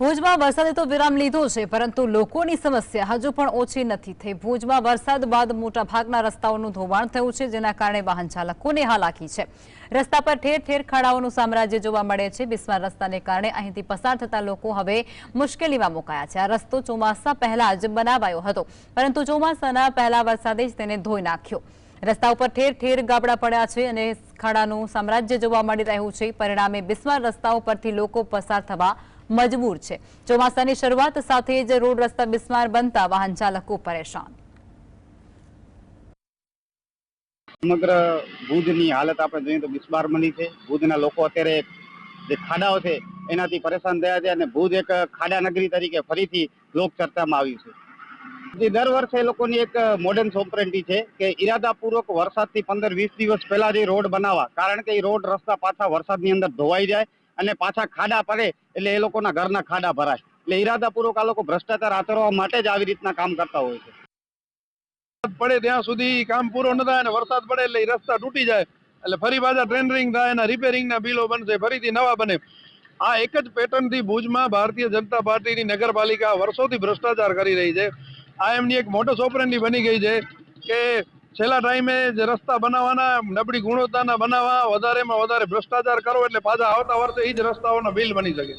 ભુજમાં વરસાદે તો વિરામ લીધો છે, પરંતુ લોકોની સમસ્યા હજુ પણ ઓછી નથી થઈ. ભુજમાં વરસાદ બાદ મોટા ભાગના રસ્તાઓનું ધોવાણ થયું છે, જેના કારણે વાહન ચાલકોને હાલાકી છે. રસ્તા પર ઠેર ઠેર ખાડાઓનું સામ્રાજ્ય જોવા મળે છે. બિસ્માર રસ્તાને કારણે અહીંથી પસાર થતા લોકો હવે મુશ્કેલીમાં મુકાયા છે. આ રસ્તો ચોમાસા પહેલા જ બનાવાયો હતો, પરંતુ ચોમાસાના પહેલા વરસાદે જ તેને ધોઈ નાખ્યો. રસ્તા ઉપર ઠેર ઠેર ગાબડા પડ્યા છે અને ખાડાનું સામ્રાજ્ય જોવા મળી રહ્યું છે. પરિણામે બિસ્માર રસ્તાઓ પરથી લોકો પસાર થવા મજબૂર છે. ચોમાસાની શરૂઆત સાથે જ રોડ રસ્તા બિસ્માર બનતા વાહન ચાલકો પરેશાન. સમગ્ર ભુજની હાલત આપણે જોઈએ તો બિસ્માર બની છે. ભુજના લોકો અત્યારે જે ખાડાઓ છે, એનાથી પરેશાન થયા છે અને ભુજ એક ખાડા નગરી તરીકે ફરીથી લોક ચર્ચામાં આવ્યું છે. દર વર્ષે લોકોની એક મોડર્ન સોપરેન્ટી છે કે ઈરાદાપૂર્વક વરસાદથી પંદર વીસ દિવસ પહેલા જે રોડ બનાવવા. કારણ કે એ રોડ રસ્તા પાછા વરસાદની અંદર ધોવાઈ જાય અને પાછા ખાડા પડે એટલે એ લોકોના ઘરના ખાડા ભરાય. એટલે ઈરાદાપૂર્વક આ લોકો ભ્રષ્ટાચાર આચરવા માટે જ આવી રીતના કામ કરતા હોય છે. પડે ત્યાં સુધી કામ પૂરો ન થાય અને વરસાદ પડે એટલે રસ્તા તૂટી જાય. એટલે ફરી પાછા ટ્રેન્ડરિંગ થાય અને રિપેરિંગના બિલો બનશે, ફરીથી નવા બને. આ એક જ પેટર્નથી ભુજમાં ભારતીય જનતા પાર્ટીની નગરપાલિકા વર્ષોથી ભ્રષ્ટાચાર કરી રહી છે. આ એમની એક મોટો સોપરેન્ડી બની ગઈ છે કે છેલ્લા ટાઈમે જે રસ્તા બનાવવાના, નબળી ગુણવત્તાના બનાવવા, વધારેમાં વધારે ભ્રષ્ટાચાર કરો એટલે પાછા આવતા વર્ષે એ જ રસ્તાઓના બિલ બની શકે.